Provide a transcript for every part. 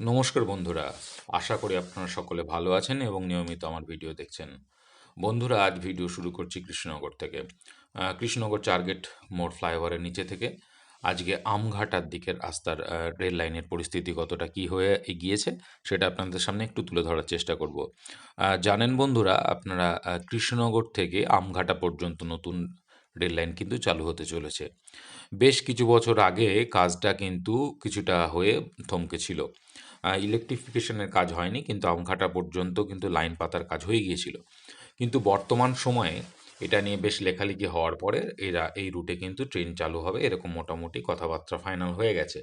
নমস্কার বন্ধুরা, আশা করি আপনারা সকলে ভালো আছেন এবং নিয়মিত আমার ভিডিও দেখছেন। বন্ধুরা, আজ ভিডিও শুরু করছি কৃষ্ণনগর থেকে। কৃষ্ণনগর চারগেট মোড় ফ্লাইওভারের নিচে থেকে। আজকে আমঘাটার দিকের রাস্তার রেল লাইনের পরিস্থিতি কতটা কি হয়ে এগিয়েছে সেটা আপনাদের সামনে একটু তুলে ধরার চেষ্টা করব। জানেন বন্ধুরা, আপনারা কৃষ্ণনগর থেকে আমঘাটা পর্যন্ত নতুন রেল লাইন কিন্তু চালু হতে চলেছে। বেশ কিছু বছর আগে কাজটা কিন্তু কিছুটা হয়ে থমকে ছিল। ইলেকট্রিফিকেশনের কাজ হয়নি, কিন্তু আমঘাটা পর্যন্ত কিন্তু লাইন পাতার কাজ হয়ে গিয়েছিল। কিন্তু বর্তমান সময়ে এটা নিয়ে বেশ লেখালেখি হওয়ার পরে এরা এই রুটে কিন্তু ট্রেন চালু হবে। এরকম মোটামুটি কথাবার্তা ফাইনাল হয়ে গেছে।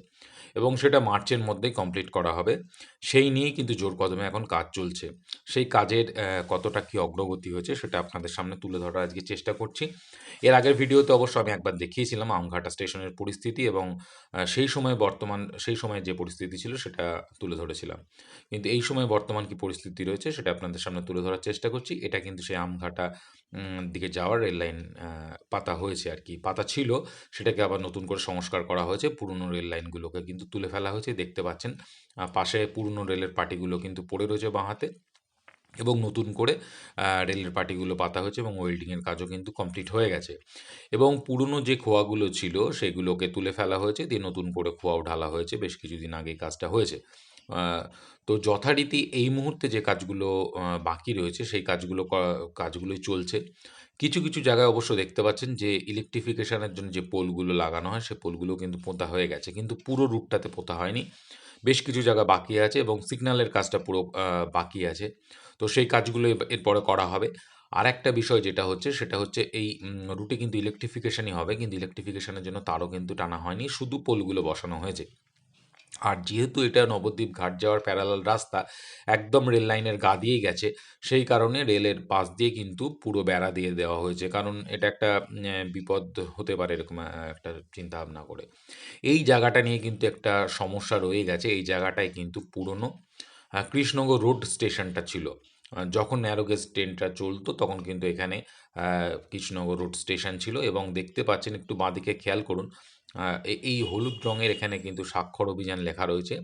এবং সেটা মার্চের মধ্যেই কমপ্লিট করা হবে। সেই নিয়েই কিন্তু জোর কদমে এখন কাজ চলছে। সেই কাজের কতটা কি অগ্রগতি হয়েছে সেটা আপনাদের সামনে তুলে ধরার আজকে চেষ্টা করছি। এর আগের ভিডিওতে অবশ্য আমি একবার দেখিয়েছিলাম আমঘাটা স্টেশনের পরিস্থিতি এবং সেই সময় বর্তমান, সেই সময় যে পরিস্থিতি ছিল সেটা তুলে ধরেছিলাম। কিন্তু এই সময় বর্তমান কি পরিস্থিতি রয়েছে সেটা আপনাদের সামনে তুলে ধরার চেষ্টা করছি। এটা কিন্তু সেই আমঘাটা দিকে যাওয়ার রেল লাইন পাতা হয়েছে আর কি। পাতা ছিল, সেটাকে আবার নতুন করে সংস্কার করা হয়েছে। পুরনো রেল লাইনগুলোকে কিন্তু তুলে ফেলা হয়েছে। দেখতে পাচ্ছেন পাশে পুরনো রেলের পাটিগুলো কিন্তু পড়ে রয়েছে বাঁ হাতে এবং নতুন করে রেলের পাটিগুলো পাতা হয়েছে এবং ওয়েল্ডিংয়ের কাজও কিন্তু কমপ্লিট হয়ে গেছে। এবং পুরনো যে খোয়াগুলো ছিল, সেগুলোকে তুলে ফেলা হয়েছে। দিয়ে নতুন করে খোয়াও ঢালা হয়েছে। বেশ কিছুদিন আগে কাজটা হয়েছে। তো যথারীতি এই মুহূর্তে যে কাজগুলো বাকি রয়েছে, সেই কাজগুলো কাজগুলোই চলছে। কিছু কিছু জায়গায় অবশ্য দেখতে পাচ্ছেন যে ইলেকট্রিফিকেশনের জন্য যে পোলগুলো লাগানো হয় সে পোলগুলো কিন্তু পোঁতা হয়ে গেছে। কিন্তু পুরো রুটটাতে পোঁতা হয়নি। বেশ কিছু জায়গা বাকি আছে এবং সিগন্যালের কাজটা পুরো বাকি আছে। তো সেই কাজগুলো এরপরে করা হবে। আর একটা বিষয় যেটা হচ্ছে, সেটা হচ্ছে এই রুটে কিন্তু ইলেকট্রিফিকেশনই হবে। কিন্তু ইলেকট্রিফিকেশানের জন্য তারও কিন্তু টানা হয়নি। শুধু পোলগুলো বসানো হয়েছে। আর যেহেতু এটা নবদ্বীপ ঘাট যাওয়ার প্যারালাল রাস্তা, একদম রেল লাইনের গা দিয়েই গেছে, সেই কারণে রেলের পাশ দিয়ে কিন্তু পুরো বেড়া দিয়ে দেওয়া হয়েছে। কারণ এটা একটা বিপদ হতে পারে এরকম একটা চিন্তা ভাবনা করে। এই জায়গাটা নিয়ে কিন্তু একটা সমস্যা রয়ে গেছে। এই জায়গাটায় কিন্তু পুরনো কৃষ্ণগড় রোড স্টেশনটা ছিল। যখন ন্যারোগেজ ট্রেনটা চলতো তখন কিন্তু এখানে কৃষ্ণনগর রোড স্টেশন ছিল এবং দেখতে পাচ্ছেন একটু বাঁদিকে খেয়াল করুন এই হলুদ রঙের এখানে কিন্তু স্বাক্ষর অভিযান লেখা রয়েছে।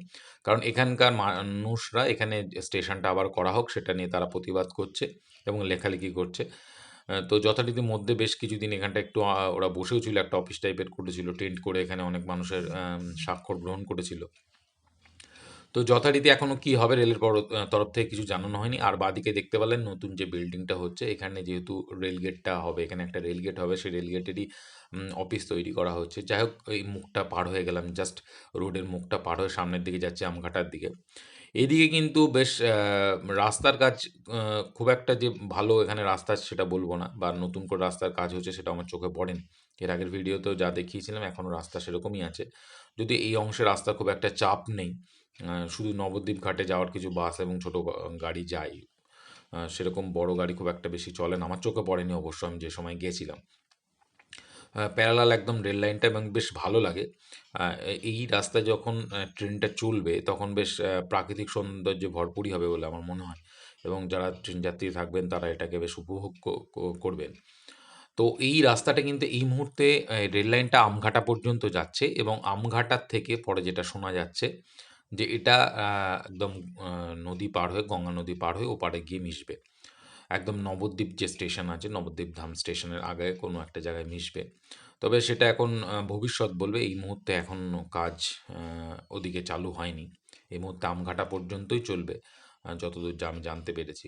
কারণ এখানকার মানুষরা এখানে স্টেশনটা আবার করা হোক, সেটা নিয়ে তারা প্রতিবাদ করছে এবং লেখালেখি করছে। তো যথারীতি মধ্যে বেশ কিছুদিন এখানটা একটু ওরা বসেও ছিল, একটা অফিস টাইপের করেছিল টেন্ট করে এখানে অনেক মানুষের স্বাক্ষর গ্রহণ করেছিল। তো যথারীতি এখনও কি হবে রেলের তরফ থেকে কিছু জানানো হয়নি। আর বাদিকে দেখতে পেলেন নতুন যে বিল্ডিংটা হচ্ছে, এখানে যেহেতু রেলগেটটা হবে, এখানে একটা রেলগেট হবে, সেই রেলগেটেরই অফিস তৈরি করা হচ্ছে। যাই হোক, এই মুখটা পার হয়ে গেলাম জাস্ট রোডের মুখটা পার হয়ে সামনের দিকে যাচ্ছে, আমঘাটার দিকে। এদিকে কিন্তু বেশ রাস্তার কাজ খুব একটা যে ভালো এখানে রাস্তা সেটা বলব না, বা নতুন করে রাস্তার কাজ হচ্ছে সেটা আমার চোখে পড়েনি। এর আগের ভিডিওতেও যা দেখিয়েছিলাম এখনও রাস্তা সেরকমই আছে। যদি এই অংশে রাস্তা খুব একটা চাপ নেই শুধু নবদ্বীপ ঘাটে যাওয়ার কিছু বাস এবং ছোট গাড়ি যায়। সেরকম বড় গাড়ি খুব একটা বেশি চলে না। আমার চোখে পড়েনি অবশ্য, আমি যে সময় গিয়েছিলাম প্যারালাল একদম রেল লাইনটা এবং বেশ ভালো লাগে। এই রাস্তায় যখন ট্রেনটা চলবে, তখন বেশ প্রাকৃতিক সৌন্দর্যে ভরপুরই হবে বলে আমার মনে হয়। এবং যারা ট্রেন যাত্রী থাকবেন, তারা এটাকে বেশ উপভোগ করবেন। তো এই রাস্তাটা কিন্তু এই মুহূর্তে রেল লাইনটা আমঘাটা পর্যন্ত যাচ্ছে এবং আমঘাটার থেকে পরে যেটা শোনা যাচ্ছে যে এটা একদম নদী পার হয়ে, গঙ্গা নদী পার হয়ে ওপারে গিয়ে মিশবে। একদম নবদ্বীপ যে স্টেশন আছে, নবদ্বীপ ধাম স্টেশনের আগে কোনো একটা জায়গায় মিশবে। তবে সেটা এখন ভবিষ্যৎ বলবে। এই মুহূর্তে এখন কাজ ওদিকে চালু হয়নি। এই মুহূর্তে আমঘাটা পর্যন্তই চলবে যতদূর যা আমি জানতে পেরেছি।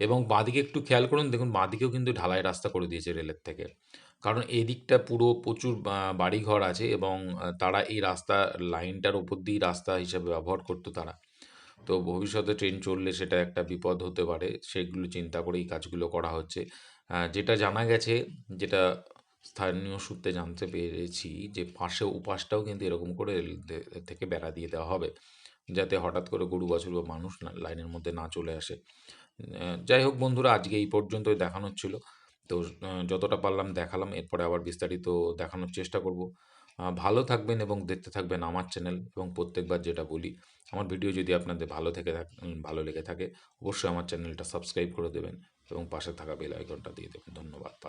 এবং বাঁদিকে একটু খেয়াল করুন, দেখুন বাঁদিকেও কিন্তু ঢালাই রাস্তা করে দিয়েছে রেলের থেকে। কারণ এদিকটা পুরো প্রচুর বাড়িঘর আছে এবং তারা এই রাস্তা, লাইনটার উপর দিয়েই রাস্তা হিসেবে ব্যবহার করতো তারা। তো ভবিষ্যতে ট্রেন চললে সেটা একটা বিপদ হতে পারে, সেগুলো চিন্তা করে এই কাজগুলো করা হচ্ছে। যেটা জানা গেছে, যেটা স্থানীয় সূত্রে জানতে পেরেছি যে পাশে উপাসটাও কিন্তু এরকম করে থেকে বেড়া দিয়ে দেওয়া হবে, যাতে হঠাৎ করে গরু, বাছুর বা মানুষ লাইনের মধ্যে না চলে আসে। যাই হোক বন্ধুরা, আজকে এই পর্যন্তই দেখানোর ছিল। তো যতটা পারলাম দেখালাম, এরপরে আবার বিস্তারিত দেখানোর চেষ্টা করব। ভালো থাকবেন এবং দেখতে থাকবেন আমার চ্যানেল এবং প্রত্যেকবার যেটা বলি, আমার ভিডিও যদি আপনাদের ভালো থেকে থাক- ভালো লেগে থাকে, অবশ্যই আমার চ্যানেলটা সাবস্ক্রাইব করে দেবেন এবং পাশে থাকা বেল আইকনটা দিয়ে দেবেন। ধন্যবাদ।